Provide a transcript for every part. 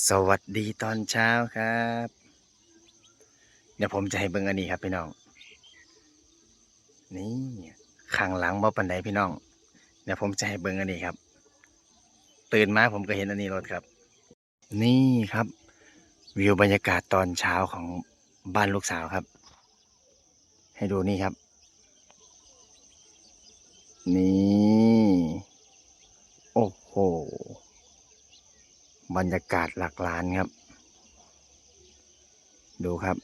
สวัสดีตอนเช้าครับ เดี๋ยวผมจะให้เบิ่งอันนี้ครับพี่น้อง นี่ข้างหลังบ่ปันไดพี่น้อง เดี๋ยวผมจะให้เบิ่งอันนี้ครับ ตื่นมาผมก็เห็นอันนี้รถครับ นี่ครับ วิวบรรยากาศตอนเช้าของบ้านลูกสาวครับ ให้ดูนี่ครับ นี่ โอ้โห บรรยากาศหลักล้านครับ ดูครับ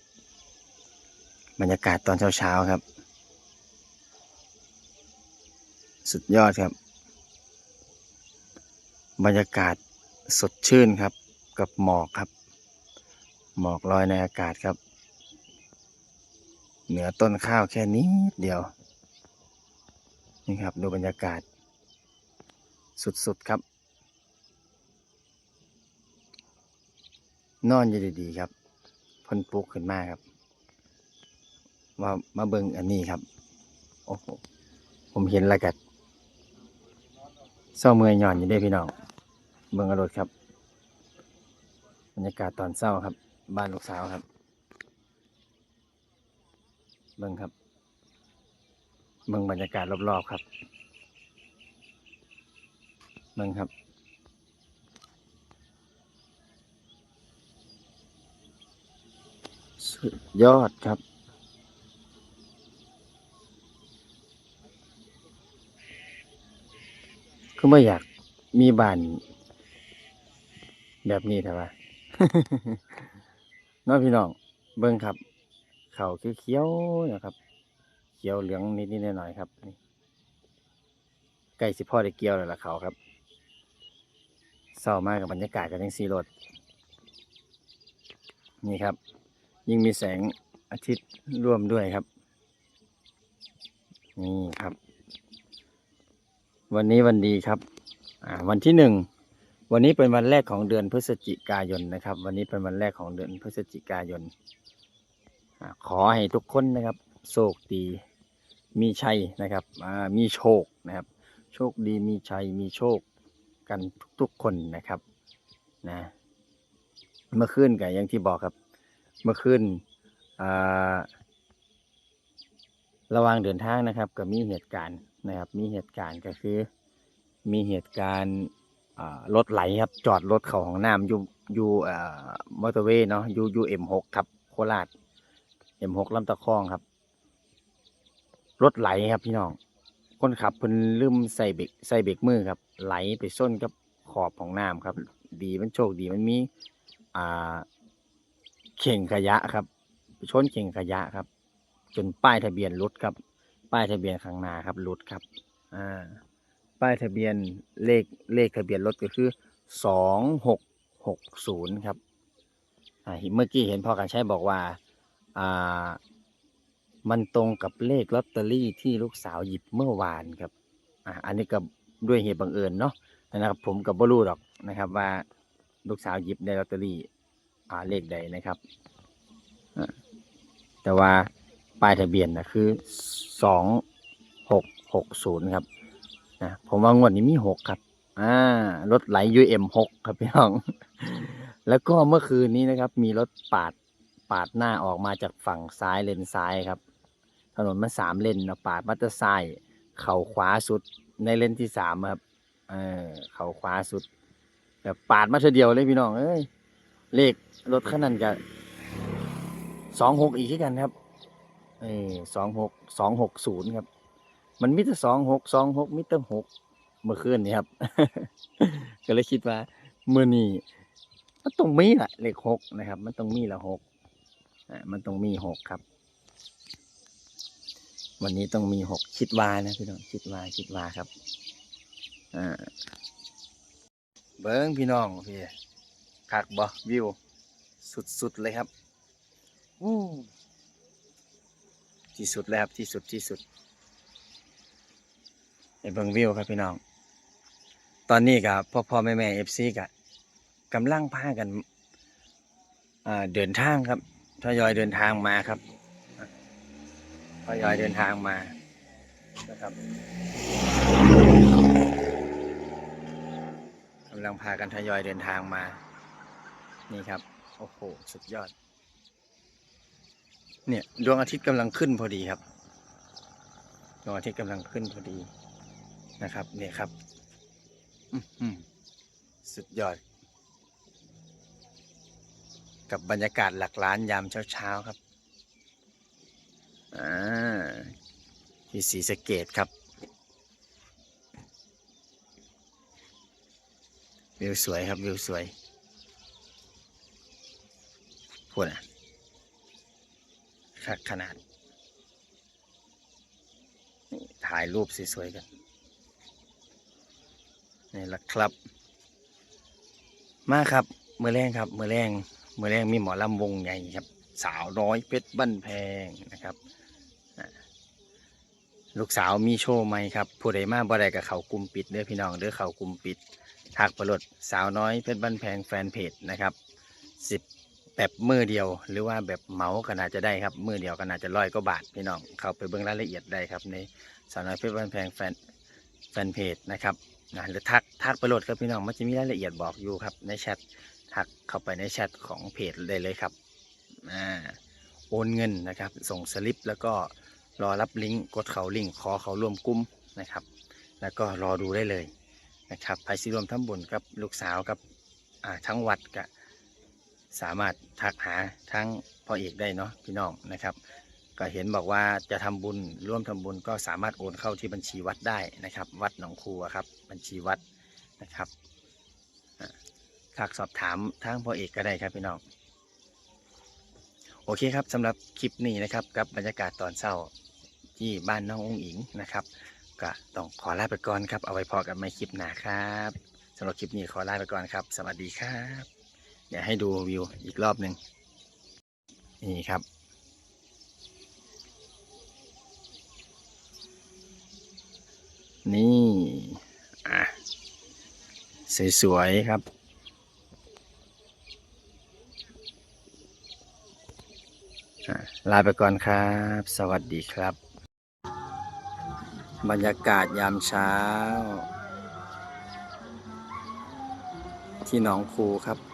บรรยากาศตอนเช้าๆครับ สุดยอดครับ บรรยากาศสดชื่นครับ กับหมอกครับ หมอกลอยในอากาศครับ เหนือต้นข้าวแค่นี้เดียว นี่ครับ ดูบรรยากาศ สุดๆครับ นอนอยู่ดีๆครับพ่นปลุกขึ้นมาครับว่ามาเบิ่งอันนี้ครับ โอ้โหผมเห็นแล้วกัดเศร้าเมื่อยหย่อนอยู่ได้พี่น้อง เบิ่งอรดครับ บรรยากาศตอนเศร้าครับ บ้านลูกสาวครับ เบิ่งครับ เบิ่งบรรยากาศรอบๆครับ เบิ่งครับ สุดยอดครับ ก็ไม่อยากมีบ้าน แบบนี้แต่ว่าน้องพี่น้อง เบิ้งครับ เขาเขียวๆนะครับ เขียวเหลืองนิดๆหน่อยๆครับนี่ใกล้สิพ่อได้เกี่ยวแล้วล่ะเขาครับเศร้ามากกับบรรยากาศกันทั้งสี่รถนี่ครับ ยิ่งมีแสงอาทิตย์ร่วมด้วยครับ นี่ครับ วันนี้วันดีครับวันที่หนึ่งวันนี้เป็นวันแรกของเดือนพฤศจิกายนนะครับ วันนี้เป็นวันแรกของเดือนพฤศจิกายนอขอให้ทุกคนนะครับ โชคดีมีชัยนะครับมีโชคนะครับ โชคดีมีชัยมีโชคกันทุกๆคนนะครับนะเมื่อคืนกับอย่างที่บอกครับ เมื่อคืนระว่างเดินทางนะครับก็มีเหตุการณ์นะครับ มีเหตุการณ์ก็คือ มีเหตุการณ์รถไหลครับ จอดรถเขาของน้ำอยู่อยู่มอเตอร์เวย์เนาะอยู่อยู่เอ็มหกครับโคราชเอ็มหกลำตะคองครับรถไหลครับพี่น้องคนขับเพิ่นลืมใส่เบรกใส่เบรกมือครับ ไหลไปส้นกับขอบของน้ำครับ ดีมันโชคดีมันมี อ่า เข่งขยะครับ ชนเข่งขยะครับ จนป้ายทะเบียนหลุดครับ ป้ายทะเบียนข้างหน้าครับหลุดครับ อ่า ป้ายทะเบียนเลขเลขทะเบียนรถก็คือสองหกหกศูนย์ครับ อ่าเมื่อกี้เห็นพ่อการใช้บอกว่า อ่า มันตรงกับเลขลอตเตอรี่ที่ลูกสาวหยิบเมื่อวานครับ อ่า อันนี้ก็ด้วยเหตุบังเอิญเนาะนะครับผมกับบรู้หรอกนะครับว่าลูกสาวหยิบได้ลอตเตอรี่ อ่าเลขใดนะครับแต่ว่าป้ายทะเบียนนะคือสองหกหกศูนย์ครับนะผมว่างวดนี้มีหกครับอ่ารถไหลยูเอ็มหกครับพี่น้อง แล้วก็เมื่อคืนนี้นะครับ มีรถปาดปาดหน้าออกมาจากฝั่งซ้ายเลนซ้ายครับ ถนนมันสามเลนนะปาดมัตเตอร์ไซค์เข่าขวาสุดในเลนที่สามครับเออเข่าขวาสุดแบบปาดมาเธอเดียวเลยพี่น้องเอ้ย เลขรถคันนั้นก็สองหกอีกที่กันครับเออสองหกสองหกศูนย์ครับ มันมิตรสองหกสองหกมิตรหกเมื่อคืนนี้ครับ ก็เลยคิดว่ามื่อนี้มันต้องมีแหละเลขหกนะครับ มันต้องมีละหกอ่ามันต้องมีหกครับ วันนี้ต้องมีหกคิดว่านะพี่น้องคิดว่าคิดว่าครับอ่าเบิ้งพี่น้องพี่ คักบ่วิว สุดๆเลยครับอู้ที่สุดแล้วครับที่สุดที่สุดไอ้เบิ่งวิวครับพี่น้อง ตอนนี้กับพ่อพ่อแม่แม่เอฟซีกับกำลังพากันอ่าเดินทางครับทยอยเดินทางมาครับทยอยเดินทางมานะครับกำลังพากันทยอยเดินทางมา นี่ครับ โอ้โห สุดยอด เนี่ยดวงอาทิตย์กำลังขึ้นพอดีครับ ดวงอาทิตย์กำลังขึ้นพอดีนะครับ เนี่ยครับอื้อหือสุดยอด กับบรรยากาศหลักล้านยามเช้าๆครับอ่าที่สีสะเกตครับวิวสวยครับวิวสวย พูดอะคักขนาด ถ่ายรูปสวยๆกัน นี่ละครับ มาครับเมื่อแรงครับเมื่อแรงเมื่อแรงมีหมอลำวงใหญ่ครับ สาวน้อยเพชรบ้านแพงนะครับลูกสาวมีโชว์ไหมครับ ผู้ใดมาบ่ได้กับเขากลุ่มปิดเด้อพี่น้องเด้อเขากลุ่มปิดทักประหลดสาวน้อยเพชรบ้านแพงแฟนเพจนะครับสิบ แบบมือเดียว หรือว่าแบบเหมาก็น่าจะได้ครับมือเดียวก็น่าจะร้อยก็บาทพี่น้องเข้าไปเบิ่งรายละเอียดได้ครับในสาวน้อยเพชรบ้านแพงแฟนแฟนเพจนะครับนะหรือทักทักไปโหลดครับพี่น้องมันจะมีรายละเอียดบอกอยู่ครับในแชททักเข้าไปในแชทของเพจได้เลยครับอ่าโอนเงินนะครับ ส่งสลิปแล้วก็รอรับลิงก์กดเขาลิงก์ขอเขาร่วมกลุ่มนะครับ แล้วก็รอดูได้เลยนะครับไปสิรวมทำบุญกับลูกสาวกับอ่าทั้งวัดก็ สามารถทักหาทั้งพ่อเอกได้เนาะพี่น้องนะครับ ก็เห็นบอกว่าจะทำบุญร่วมทำบุญก็สามารถโอนเข้าที่บัญชีวัดได้นะครับ วัดหนองคูครับ บัญชีวัดนะครับอ่าฝากสอบถามทางพ่อเอกก็ได้ครับพี่น้องโอเคครับสำหรับคลิปนี้นะครับกับบรรยากาศตอนเช้าที่บ้านน้ององอิงนะครับ ก็ต้องขอลาไปก่อนครับเอาไว้พอกันไม่คลิปหน้าครับสำหรับคลิปนี้ขอลาไปก่อนครับ สวัสดีครับ เดี๋ยวให้ดูวิวอีกรอบหนึ่งนี่ครับ นี่ อะ สวยๆครับลาไปก่อนครับ สวัสดีครับ บรรยากาศยามเช้า ที่หนองคูครับ